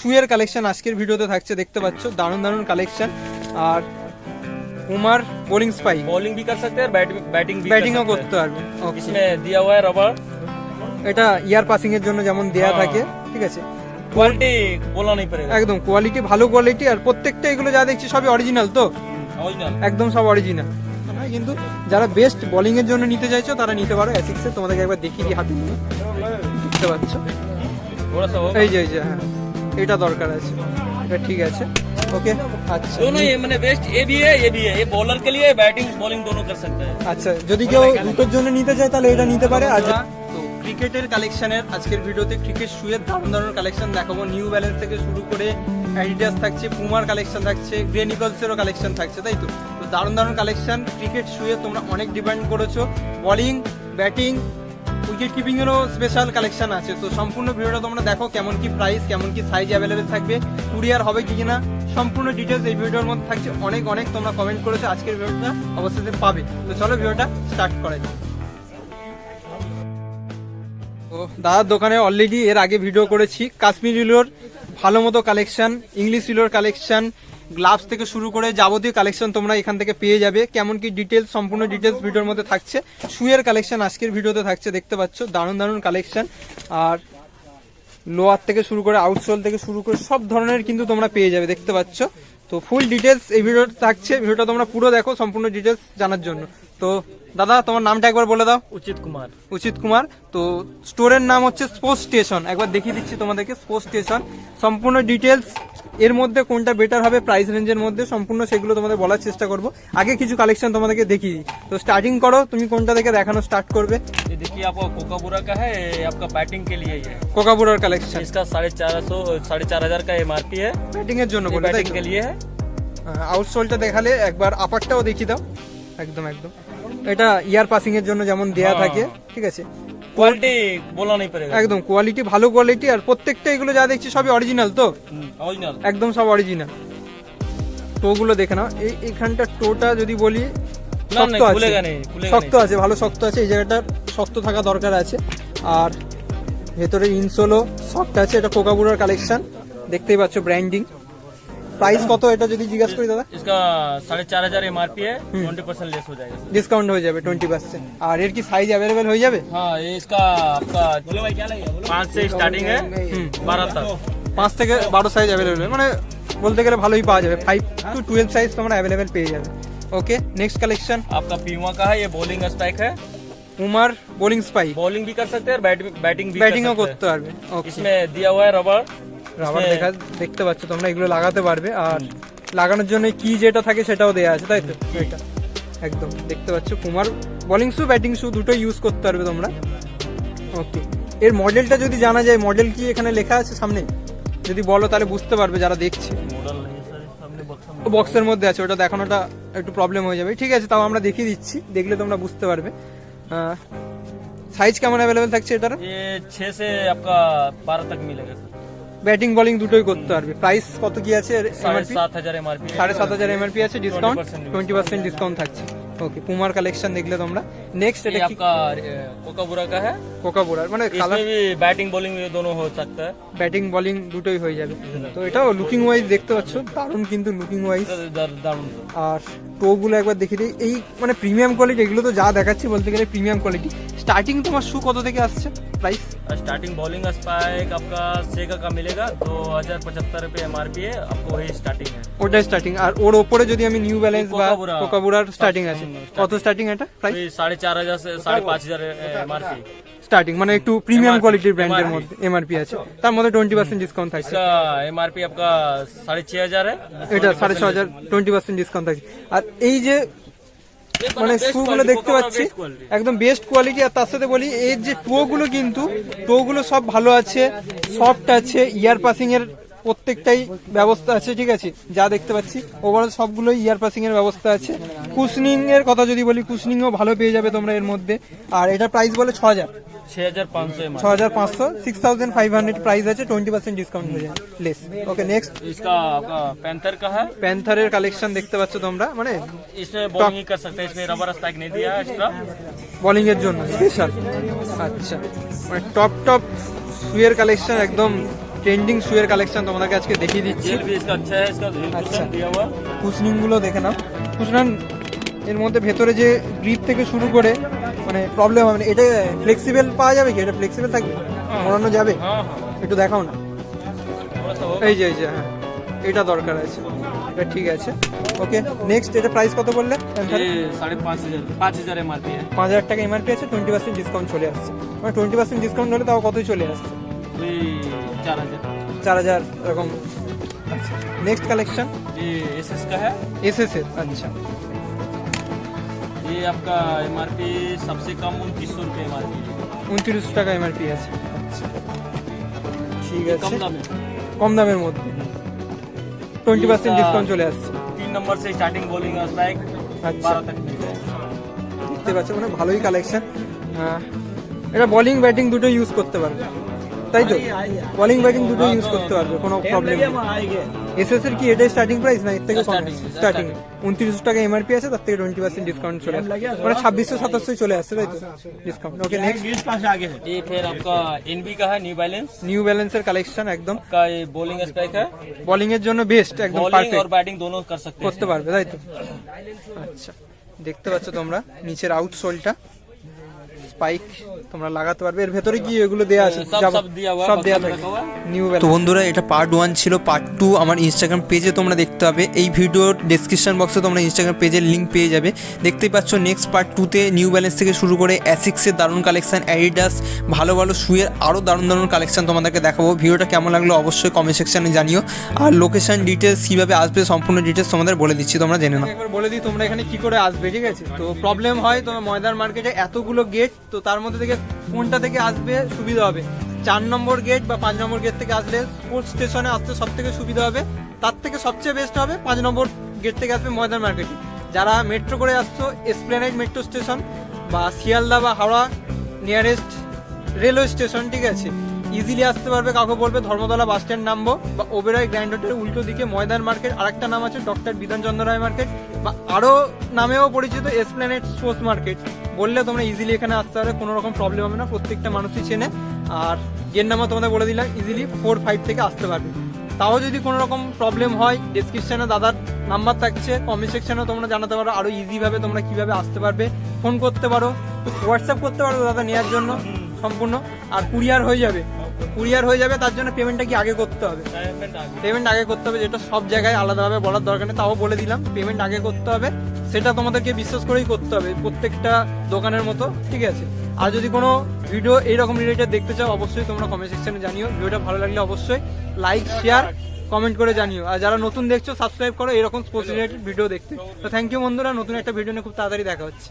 শুয়ের collection আজকের ভিডিওতে থাকছে দেখতে পাচ্ছ দারুণ দারুণ কালেকশন আর উমার বোলিং স্পাই बॉलिंग भी कर सकते हैं बैटिंग बैटिंग भी ব্যাটিংও कर করতে सकते পারবে हैं Okay. इसमें दिया हुआ है रबर এটা ইয়ার পাসিং এর জন্য যেমন দেয়া হ্যাঁ। থাকে ঠিক আছে क्वालिटी बोलना नहीं पड़ेगा একদম কোয়ালিটি ভালো কোয়ালিটি আর প্রত্যেকটা এগুলো যা দেখছি সবই অরিজিনাল তো ओरिजिनल একদম সব অরিজিনাল কিন্তু যারা বেস্ট বোলিং এর জন্য নিতে চাইছো তারা নিতে পারো অ্যাসিক্সে তোমাদেরকে একবার দেখিয়ে দিই হাতে নিয়ে দেখতে পাচ্ছ थोड़ा सा होगा এই যে এই যে হ্যাঁ এটা দরকার আছে এটা ঠিক আছে ওকে আচ্ছা दोनों ये मैंने बेस्ट ये भी है ये भी है ये बॉलर के लिए बैटिंग बॉलिंग दोनों कर सकते हैं আচ্ছা যদি কেউ দুটোর জন্য নিতে চায় তাহলে এটা নিতে পারে আর তো ক্রিকেটের কালেকশনের আজকের ভিডিওতে ক্রিকেট শুয়ের দারুণ দারুণ কালেকশন দেখাবো নিউ ব্যালেন্স থেকে শুরু করে অ্যাডিডাস থাকছে পুমার কালেকশন থাকছে গ্রে নিকলসেরও কালেকশন থাকছে তাই তো তো দারুণ দারুণ কালেকশন ক্রিকেট শুয়ে তোমরা অনেক ডিপেন্ড করেছো বোলিং ব্যাটিং উইকেট কিপিংয়েরও স্পেশাল কালেকশন আছে। তো সম্পূর্ণ ভিডিওটা তোমরা দেখো কেমন কি প্রাইস কেমন কি সাইজ অ্যাভেলেবেল থাকবে কুরিয়ার হবে কি কিনা, সম্পূর্ণ ডিটেলস এই ভিডিওর মধ্যে থাকছে। অনেক অনেক তোমরা কমেন্ট করেছ, আজকের ভিডিওটা অবশ্যই পাবে। তো চলো ভিডিওটা স্টার্ট করা যাক। তো দাদার দোকানে অলরেডি এর আগে ভিডিও করেছি। কাশ্মীর ইলোর ভালো মতো collection English willow collection gloves থেকে শুরু করে যাবতীয় কালেকশন তোমরা এখান থেকে পেয়ে যাবে। কেমন কি ডিটেলস সম্পূর্ণ ডিটেলস ভিডিওর মধ্যে থাকছে। শুয়ের কালেকশন আজকের ভিডিওতে থাকছে, দেখতে পাচ্ছ, দারুণ দারুণ কালেকশন আর লোয়ার থেকে শুরু করে আউটসোল থেকে শুরু করে সব ধরনের কিন্তু তোমরা পেয়ে যাবে, দেখতে পাচ্ছ। তো ফুল ডিটেলস এই ভিডিওটা থাকছে। ভিডিওটা তোমরা পুরো দেখো, সম্পূর্ণ ডিটেলস জানার জন্য। তো দাদা তোমার নামটা একবার বলে দাও उचित कुमार উচিত কুমার তো স্টোরের নাম হচ্ছে স্পোর্টস স্টেশন একবার দেখিয়ে দিচ্ছি তোমাদেরকে স্পোর্টস স্টেশন সম্পূর্ণ ডিটেলস এর মধ্যে কোনটা বেটার হবে প্রাইস রেঞ্জের মধ্যে সম্পূর্ণ সেগুলো তোমাদের বলার চেষ্টা করব আগে কিছু কালেকশন তোমাদেরকে দেখিয়ে দিই তো স্টার্টিং করো তুমি কোনটা থেকে দেখানো স্টার্ট করবে ये देखिए आपको कोकाबुरा का है ये आपका बैटिंग के लिए ही है কোকাপুরার কালেকশন इसका साढ़े चार सौ साढ़े चार हजार का एम है ব্যাটিং এর জন্য ये বলে তাই बैटिंग के लिए है আউটসোলটা দেখালে একবার আপারটাও দেখিয়ে দাও একদম একদম। এটা ইয়ার পাসিং এর জন্য যেমন দেয়া থাকে ঠিক আছে? কোয়ালিটি বলা নেই পারে একদম কোয়ালিটি ভালো কোয়ালিটি আর প্রত্যেকটা এগুলো যা দেখছি সবই অরিজিনাল তো? অরিজিনাল একদম সব অরিজিনাল টোগুলো দেখে নাও। এই এখানটা টোটা যদি বলি শক্ত আছে। শক্ত আছে ভালো শক্ত আছে। এই জায়গাটা শক্ত থাকা দরকার আছে। আর ভেতরে ইনসোলও সফট আছে। এটা কোকাগুড়ার কালেকশন দেখতেই পাচ্ছ ব্র্যান্ডিং প্রাইস কত এটা যদি জিজ্ঞাসা করি দাদা इसका साढ़े चार हजार एम है ट्वेंटी परसेंट लेस हो जाएगा ডিসকাউন্ট হয়ে যাবে টোয়েন্টি পার্সেন্ট আর এর কি সাইজ অ্যাভেলেবেল হয়ে যাবে हाँ ये इसका आपका पाँच से स्टार्टिंग है हम्म। बारह तक পাঁচ থেকে বারো সাইজ অ্যাভেলেবেল মানে বলতে গেলে ভালোই পাওয়া যাবে ফাইভ টু টুয়েলভ সাইজ তোমরা অ্যাভেলেবেল পেয়ে যাবে ওকে নেক্সট কালেকশন आपका पीवा का है ये बॉलिंग स्ट्राइक है উমার বোলিং স্পাই बॉलिंग भी कर सकते हैं बैटिंग बैटिंग भी ব্যাটিংও कर করতে सकते পারবে हैं ওকে इसमें दिया हुआ है रबर রাবার इसमें- দেখা দেখতে পাচ্ছ তোমরা এগুলো লাগাতে পারবে আর লাগানোর জন্য কি যেটা থাকে সেটাও দেয়া আছে তাই তো এটা একদম দেখতে পাচ্ছ কুমার বোলিং শু ব্যাটিং শু দুটোই ইউজ করতে পারবে তোমরা ওকে এর মডেলটা যদি জানা যায় মডেল কি এখানে লেখা আছে সামনে যদি বলো তাহলে বুঝতে পারবে যারা দেখছে मॉडल नहीं है सर सामने बॉक्स में বক্সের মধ্যে আছে ওটা দেখানোটা একটু প্রবলেম হয়ে যাবে ঠিক আছে তাও আমরা দেখিয়ে দিচ্ছি দেখলে তোমরা বুঝতে পারবে সাইজ কেমন অ্যাভেলেবেল থাকছে এটার ये छह से आपका बारह तक मिलेगा सर ব্যাটিং বোলিং দুটোই করতে পারবে প্রাইস কত কি আছে साढ़े MRP? सात हजार एम সাড়ে সাত হাজার এমআরপি আছে ডিসকাউন্ট 20% টোয়েন্টি পার্সেন্ট ডিসকাউন্ট থাকছে ওকে পুমার কালেকশন দেখলে তোমরা নেক্সট ये এটা কি आपका कोकाबुरा का है কোকা বোরার মানে কালার इसमें भी बैटिंग बॉलिंग दोनों हो सकता है ব্যাটিং বোলিং দুটোই হয়ে যাবে তো এটাও লুকিং ওয়াইজ দেখতে পাচ্ছ দারুণ কিন্তু লুকিং ওয়াইজ इधर- इधर दारुण আর টোগুলো একবার দেখে দিই এই মানে প্রিমিয়াম কোয়ালিটি এগুলো তো যা দেখাচ্ছি বলতে গেলে প্রিমিয়াম কোয়ালিটি স্টার্টিং তোমার শু কত থেকে আসছে প্রাইস स्टार्टिंग बॉलिंग स्पाइक आपका सेगा का मिलेगा दो हजार पचहत्तर रुपये एम है आपको वही स्टार्टिंग है ওটাই স্টার্টিং আর ওর ওপরে যদি আমি নিউ ব্যালেন্স বা কোকাবুরা। কোকাবুরার স্টার্টিং আছে হুম, কত স্টার্টিং এটা প্রাইস वही साढ़े चार हजार से साढ़े पाँच हजार एम স্টার্টিং মানে একটু প্রিমিয়াম MRP কোয়ালিটির ব্র্যান্ডের MRP মধ্যে এমআরপি আছে তার মধ্যে টোয়েন্টি পার্সেন্ট ডিসকাউন্ট থাকছে इसका एम आपका साढ़े छह हजार है এটা সাড়ে ছ হাজার টোয়েন্টি পার্সেন্ট ডিসকাউন্ট থাকছে আর এই যে মানে স্ক্রুগুলো দেখতে পাচ্ছি। একদম বেস্ট কোয়ালিটি আর তার সাথে বলি এর যে টোগুলো কিন্তু টোগুলো সব ভালো আছে সফট আছে ইয়ার পাসিং এর প্রত্যেকটাই ব্যবস্থা আছে ঠিক আছে? যা দেখতে পাচ্ছি ওভারঅল সবগুলোই ইয়ার পাসিং এর ব্যবস্থা আছে। কুশনিং এর কথা যদি বলি কুশনিংও ভালো পেয়ে যাবে তোমরা এর মধ্যে। আর এটা প্রাইস বলে ছ হাজার। छः हजार पाँच सौ six thousand five hundred price है ट्वेंटी परसेंट डिसकाउंट हो जाए लेस ओके কালেকশন দেখতে পাচ্ছ তোমরা মানে इसमें बॉलिंग कर सकते এর জন্য স্পেশাল আচ্ছা মানে টপ টপ সুয়ের কালেকশন একদম ট্রেন্ডিং শুয়ের কালেকশন তোমাদেরকে আজকে দেখিয়ে দিচ্ছি। আচ্ছা। কুশনিংগুলো দেখে নাও। কুশনান এর মধ্যে ভেতরে যে গ্রিপ থেকে শুরু করে মানে প্রবলেম হবে না। এটা ফ্লেক্সিবল পাওয়া যাবে কি? এটা ফ্লেক্সিবল থাকবে? হ্যাঁ। মোড়ানো যাবে? হ্যাঁ, হ্যাঁ। একটু দেখাও না। এই যে এই যে হ্যাঁ। এটা দরকার আছে। এটা ঠিক আছে। ওকে নেক্সট এটা প্রাইস কত বললে? পাঁচ হাজার। পাঁচ হাজার টাকা এমআরপি আছে টোয়েন্টি পার্সেন্ট ডিসকাউন্ট চলে আসছে। মানে টোয়েন্টি পার্সেন্ট ডিসকাউন্ট হলে তাও কতই চলে আসছে? চার হাজার। চার হাজার এরকম। নেক্সট কালেকশন এস এস কা এস এস আচ্ছা। ये आपका एम आर पी सबसे कम उनतीस सौ रुपये एम आर पी উনত্রিশ টাকা এমআরপি আছে আচ্ছা ঠিক আছে कम दाम है কম দামের মধ্যে টোয়েন্টি পার্সেন্ট এটা- ডিসকাউন্ট চলে আসছে तीन नंबर से स्टार्टिंग बॉलिंग स्ट्राइक अच्छा। बारह तक मिल जाए দেখতে পাচ্ছ মানে ভালোই কালেকশন এটা বোলিং ব্যাটিং দুটো ইউজ করতে পারবে তাই তো বোলিং ব্যাটিং দুটো ইউজ করতে পারবে কোনো প্রবলেম নেই এসএস এর কি এটাই স্টার্টিং প্রাইস না এর থেকে কম Starting, স্টার্টিং উনত্রিশ টাকা এমআরপি আছে তার থেকে টোয়েন্টি পার্সেন্ট ডিসকাউন্ট চলে আসছে মানে ছাব্বিশশো সাতাশশো চলে আসছে তাই তো ডিসকাউন্ট ওকে নেক্সট ये फिर आपका एनबी का है न्यू बैलेंस নিউ ব্যালেন্সের কালেকশন একদম का ये बॉलिंग स्ट्राइक है বোলিং এর জন্য বেস্ট একদম बॉलिंग পারফেক্ট और बैटिंग दोनों कर सकते हैं করতে পারবে তাই তো আচ্ছা দেখতে পাচ্ছ তোমরা নিচের আউটসোলটা পাইক তোমরা লাগাতে পারবে। এর ভেতরে কি এগুলো দেওয়া আছে? সব দেয়া থাকে। নিউ তো বন্ধুরা এটা পার্ট ওয়ান ছিল পার্ট টু আমার ইনস্টাগ্রাম পেজে তোমরা দেখতে পাবে। এই ভিডিওর ডেসক্রিপশন বক্সে তোমরা ইনস্টাগ্রাম পেজের লিঙ্ক পেয়ে যাবে। দেখতেই পাচ্ছ নেক্সট পার্ট টুতে নিউ ব্যালেন্স থেকে শুরু করে অ্যাসিক্সের দারুণ কালেকশান অ্যাডিডাস ভালো ভালো শুয়ের আরও দারুণ দারুণ কালেকশান তোমাদেরকে দেখাবো। ভিডিওটা কেমন লাগল অবশ্যই কমেন্ট সেকশানে জানিও। আর লোকেশান ডিটেলস কীভাবে আসবে সম্পূর্ণ ডিটেলস তোমাদের বলে দিচ্ছি তোমরা জেনে নাও। একবার বলে দিই তোমরা এখানে কী করে আসবে ঠিক আছে? তো প্রবলেম হয় তোমার ময়দার মার্কেটে এতগুলো গেট তো তার মধ্যে থেকে কোনটা থেকে আসবে সুবিধা হবে? চার নম্বর গেট বা পাঁচ নম্বর গেট থেকে আসলে স্পোর্টস স্টেশনে আসতে সব থেকে সুবিধা হবে? তার থেকে সবচেয়ে বেস্ট হবে পাঁচ নম্বর গেট থেকে আসবে ময়দান মার্কেটে যারা মেট্রো করে আসছো এসপ্লেনাইড মেট্রো স্টেশন বা শিয়ালদা বা হাওড়া নিয়ারেস্ট রেলওয়ে স্টেশন ঠিক আছে? ইজিলি আসতে পারবে, কাউকে বলবে ধর্মতলা বাস স্ট্যান্ড নামবো বা ওবেরয় গ্র্যান্ড হোটেলের উল্টো দিকে ময়দান মার্কেট আরেকটা নাম আছে ডক্টর বিধানচন্দ্র রায় মার্কেট বা আরও নামেও পরিচিত এসপ্ল্যানেট স্পোর্টস মার্কেট বললে তোমরা ইজিলি এখানে আসতে পারবে কোনো রকম প্রবলেম হবে না, প্রত্যেকটা মানুষই চেনে। আর গেট নাম্বার তোমাদের বলে দিলাম ইজিলি ফোর ফাইভ থেকে আসতে পারবে। তাও যদি কোনো রকম প্রবলেম হয় ডিসক্রিপশানে দাদার নাম্বার থাকছে কমেন্ট সেকশানেও তোমরা জানাতে পারো আরও ইজিভাবে তোমরা কীভাবে আসতে পারবে। ফোন করতে পারো হোয়াটসঅ্যাপ করতে পারো দাদা নেওয়ার জন্য, সম্পূর্ণ। আর কুরিয়ার হয়ে যাবে। কুরিয়ার হয়ে যাবে, তার জন্য পেমেন্টটা কি আগে করতে হবে? পেমেন্ট আগে করতে হবে, যেটা সব জায়গায় আলাদাভাবে বলার দরকার নেই, তাও বলে দিলাম পেমেন্ট আগে করতে হবে। সেটা তোমাদেরকে বিশ্বাস করেই করতে হবে প্রত্যেকটা দোকানের মতো, ঠিক আছে? আর যদি কোনো ভিডিও এইরকম রিলেটেড দেখতে চাও, অবশ্যই তোমরা কমেন্ট সেকশনে জানিও। ভিডিওটা ভালো লাগলে অবশ্যই লাইক শেয়ার কমেন্ট করে জানিও। আর যারা নতুন দেখছ সাবস্ক্রাইব করো, এরকম স্পোর্টস রিলেটেড ভিডিও দেখতে। তো থ্যাংক ইউ বন্ধুরা, নতুন একটা ভিডিও নিয়ে খুব তাড়াতাড়ি দেখা হচ্ছে।